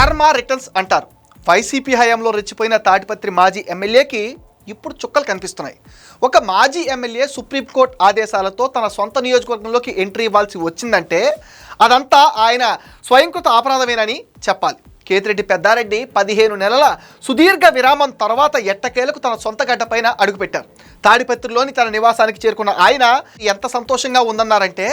కర్మ రిటర్న్స్ అంటారు. వైసీపీ హయాంలో రెచ్చిపోయిన తాటిపత్రి మాజీ ఎమ్మెల్యేకి ఇప్పుడు చుక్కలు కనిపిస్తున్నాయి. ఒక మాజీ ఎమ్మెల్యే సుప్రీంకోర్టు ఆదేశాలతో తన సొంత నియోజకవర్గంలోకి ఎంట్రీ ఇవ్వాల్సి వచ్చిందంటే అదంతా ఆయన స్వయంకృత అపరాధమేనని చెప్పాలి. కేతిరెడ్డి పెద్దారెడ్డి పదిహేను నెలల సుదీర్ఘ విరామం తర్వాత ఎట్టకేలకు తన సొంత గడ్డపైన అడుగుపెట్టారు. తాడిపత్రిలోని తన నివాసానికి చేరుకున్న ఆయన ఎంత సంతోషంగా ఉందన్నారంటే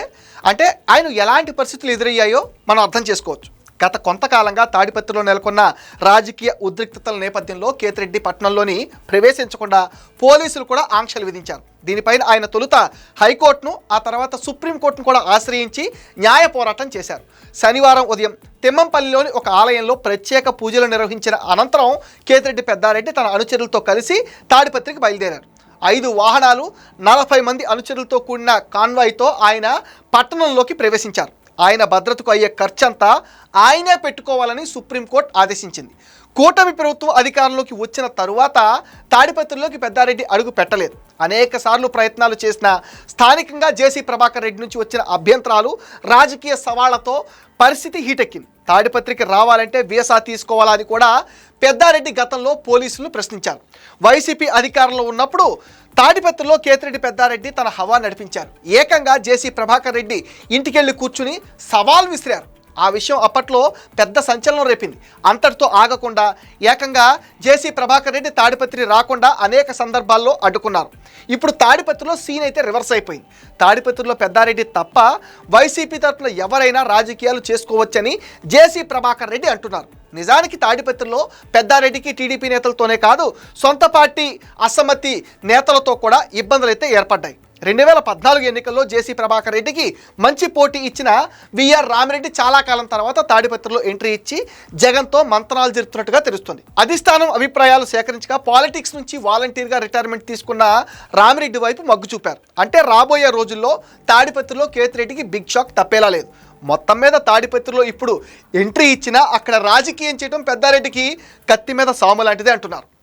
అంటే ఆయన ఎలాంటి పరిస్థితులు ఎదురయ్యాయో మనం అర్థం చేసుకోవచ్చు. గత కొంతకాలంగా తాడిపత్రిలో నెలకొన్న రాజకీయ ఉద్రిక్తతల నేపథ్యంలో కేతిరెడ్డి పట్టణంలోని ప్రవేశించకుండా పోలీసులు కూడా ఆంక్షలు విధించారు. దీనిపైన ఆయన తొలుత హైకోర్టును ఆ తర్వాత సుప్రీంకోర్టును కూడా ఆశ్రయించి న్యాయ పోరాటం చేశారు. శనివారం ఉదయం తిమ్మంపల్లిలోని ఒక ఆలయంలో ప్రత్యేక పూజలు నిర్వహించిన అనంతరం కేతిరెడ్డి పెద్దారెడ్డి తన అనుచరులతో కలిసి తాడిపత్రికి బయలుదేరారు. ఐదు వాహనాలు నలభై మంది అనుచరులతో కూడిన కాన్వాయ్తో ఆయన పట్టణంలోకి ప్రవేశించారు. ఆయన భద్రతకు అయ్యే ఖర్చంతా ఆయనే పెట్టుకోవాలని సుప్రీంకోర్టు ఆదేశించింది. కూటమి ప్రభుత్వం అధికారంలోకి వచ్చిన తరువాత తాడిపత్రిలోకి పెద్దారెడ్డి అడుగు పెట్టలేదు. అనేక సార్లు ప్రయత్నాలు చేసిన స్థానికంగా జేసీ ప్రభాకర్ రెడ్డి నుంచి వచ్చిన అభ్యంతరాలు రాజకీయ సవాళ్ళతో పరిస్థితి హీటెక్కింది. తాడిపత్రికి రావాలంటే వీసా తీసుకోవాలని కూడా పెద్దారెడ్డి గతంలో పోలీసులు ప్రశ్నించారు. వైసీపీ అధికారంలో ఉన్నప్పుడు తాడిపత్రిలో కేతిరెడ్డి పెద్దారెడ్డి తన హవా నడిపించారు. ఏకంగా జేసీ ప్రభాకర్ రెడ్డి ఇంటికెళ్ళి కూర్చుని సవాల్ విసిరారు. ఆ విషయం అప్పట్లో పెద్ద సంచలనం రేపింది. అంతటితో ఆగకుండా ఏకంగా జేసీ ప్రభాకర్ రెడ్డి తాడిపత్రి రాకుండా అనేక సందర్భాల్లో అడ్డుకున్నారు. ఇప్పుడు తాడిపత్రిలో సీన్ అయితే రివర్స్ అయిపోయింది. తాడిపత్రిలో పెద్దారెడ్డి తప్ప వైసీపీ తరఫున ఎవరైనా రాజకీయాలు చేసుకోవచ్చని జేసీ ప్రభాకర్ రెడ్డి అంటున్నారు. నిజానికి తాడిపత్రిలో పెద్దారెడ్డికి టీడీపీ నేతలతోనే కాదు సొంత పార్టీ అసమ్మతి నేతలతో కూడా ఇబ్బందులు అయితే ఏర్పడ్డాయి. రెండు వేల పద్నాలుగు ఎన్నికల్లో జేసీ ప్రభాకర్ రెడ్డికి మంచి పోటీ ఇచ్చిన విఆర్ రామిరెడ్డి చాలా కాలం తర్వాత తాడిపత్రిలో ఎంట్రీ ఇచ్చి జగన్తో మంత్రాలు జరుపుతున్నట్టుగా తెలుస్తుంది. అధిష్టానం అభిప్రాయాలు సేకరించగా పాలిటిక్స్ నుంచి వాలంటీర్గా రిటైర్మెంట్ తీసుకున్న రామిరెడ్డి వైపు మగ్గు చూపారు. అంటే రాబోయే రోజుల్లో తాడిపత్రిలో కేతిరెడ్డికి బిగ్ షాక్ తప్పేలా లేదు. మొత్తం మీద తాడిపత్రిలో ఇప్పుడు ఎంట్రీ ఇచ్చినా అక్కడ రాజకీయం చేయడం పెద్దారెడ్డికి కత్తి మీద సాము లాంటిదే అంటున్నారు.